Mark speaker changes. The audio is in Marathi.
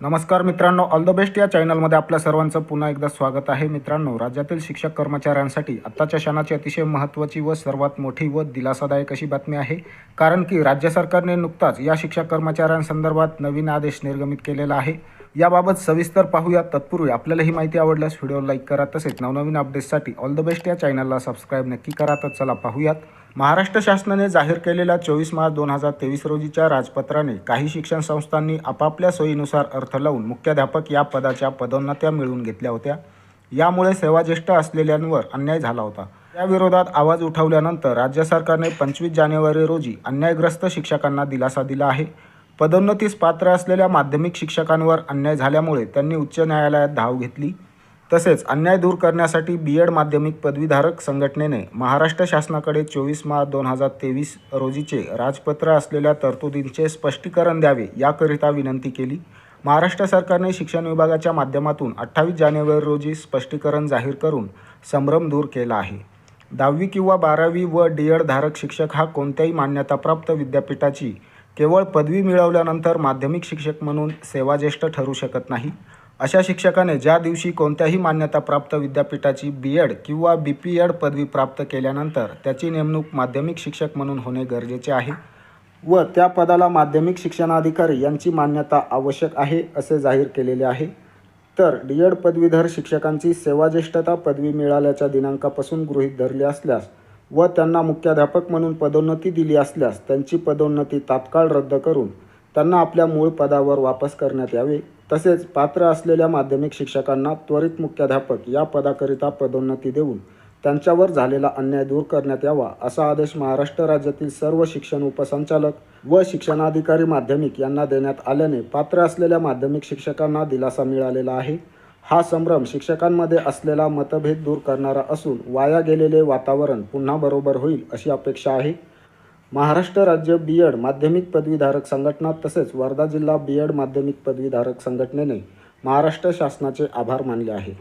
Speaker 1: नमस्कार मित्रांनो ऑल द बेस्ट या चॅनलमध्ये आपल्या सर्वांचं पुन्हा एकदा स्वागत आहे. मित्रांनो राज्यातील शिक्षक कर्मचाऱ्यांसाठी आत्ताच्या क्षणाची अतिशय महत्त्वाची व सर्वात मोठी व दिलासादायक अशी बातमी आहे. कारण की राज्य सरकारने नुकताच या शिक्षक कर्मचाऱ्यांसंदर्भात नवीन आदेश निर्गमित केलेला आहे. याबाबत सविस्तर पाहूया तत्पूर्वी आपल्याला ही माहिती आवडल्यास व्हिडिओ लाईक करा तसेच नवनवीन अपडेट्ससाठी ऑल द बेस्ट या चॅनलला सबस्क्राईब नक्की करा तर चला पाहूयात. महाराष्ट्र शासनाने जाहीर केलेल्या चोवीस मार्च दोन हजार तेवीस रोजीच्या राजपत्राने काही शिक्षण संस्थांनी आपापल्या सोयीनुसार अर्थ लावून मुख्याध्यापक या पदाच्या पदोन्नत्या मिळवून घेतल्या होत्या. यामुळे सेवाज्येष्ठ असलेल्यांवर अन्याय झाला होता. त्याविरोधात आवाज उठवल्यानंतर राज्य सरकारने पंचवीस जानेवारी रोजी अन्यायग्रस्त शिक्षकांना दिलासा दिला आहे. पदोन्नतीस पात्र असलेल्या माध्यमिक शिक्षकांवर अन्याय झाल्यामुळे त्यांनी उच्च न्यायालयात धाव घेतली. तसेच अन्याय दूर करण्यासाठी बी एड माध्यमिक पदवीधारक संघटनेने महाराष्ट्र शासनाकडे चोवीस मार्च दोन हजार तेवीस रोजीचे राजपत्र असलेल्या तरतुदींचे स्पष्टीकरण द्यावे याकरिता विनंती केली. महाराष्ट्र सरकारने शिक्षण विभागाच्या माध्यमातून अठ्ठावीस जानेवारी रोजी स्पष्टीकरण जाहीर करून संभ्रम दूर केला आहे. दहावी किंवा बारावी व डी एड धारक शिक्षक हा कोणत्याही मान्यताप्राप्त विद्यापीठाची केवळ पदवी मिळवल्यानंतर माध्यमिक शिक्षक म्हणून सेवाज्येष्ठ ठरू शकत नाही. अशा शिक्षकाने ज्या दिवशी कोणत्याही मान्यताप्राप्त विद्यापीठाची बी एड किंवा बी पी एड पदवी प्राप्त केल्यानंतर त्याची नेमणूक माध्यमिक शिक्षक म्हणून होणे गरजेचे आहे व त्या पदाला माध्यमिक शिक्षणाधिकारी यांची मान्यता आवश्यक आहे असे जाहीर केलेले आहे. तर डी एड पदवीधर शिक्षकांची सेवाज्येष्ठता पदवी मिळाल्याच्या दिनांकापासून गृहीत धरली असल्यास व त्यांना मुख्याध्यापक म्हणून पदोन्नती दिली असल्यास त्यांची पदोन्नती तात्काळ रद्द करून त्यांना आपल्या मूळ पदावर वापस करण्यात यावे. तसेच पात्र असलेल्या माध्यमिक शिक्षकांना त्वरित मुख्याध्यापक या पदाकरिता पदोन्नती देऊन त्यांच्यावर झालेला अन्याय दूर करण्यात यावा असा आदेश महाराष्ट्र राज्यातील सर्व शिक्षण उपसंचालक व शिक्षणाधिकारी माध्यमिक यांना देण्यात आल्याने पात्र असलेल्या माध्यमिक शिक्षकांना दिलासा मिळालेला आहे. हा संभ्रम शिक्षकांमध्ये असलेला मतभेद दूर करणारा असून वाया गेलेले वातावरण पुन्हा बरोबर होईल अशी अपेक्षा आहे. महाराष्ट्र राज्य बी एड माध्यमिक पदवीधारक संघटना तसेच वर्धा जिल्हा बी एड माध्यमिक पदवीधारक संघटनेने महाराष्ट्र शासनाचे आभार मानले आहे.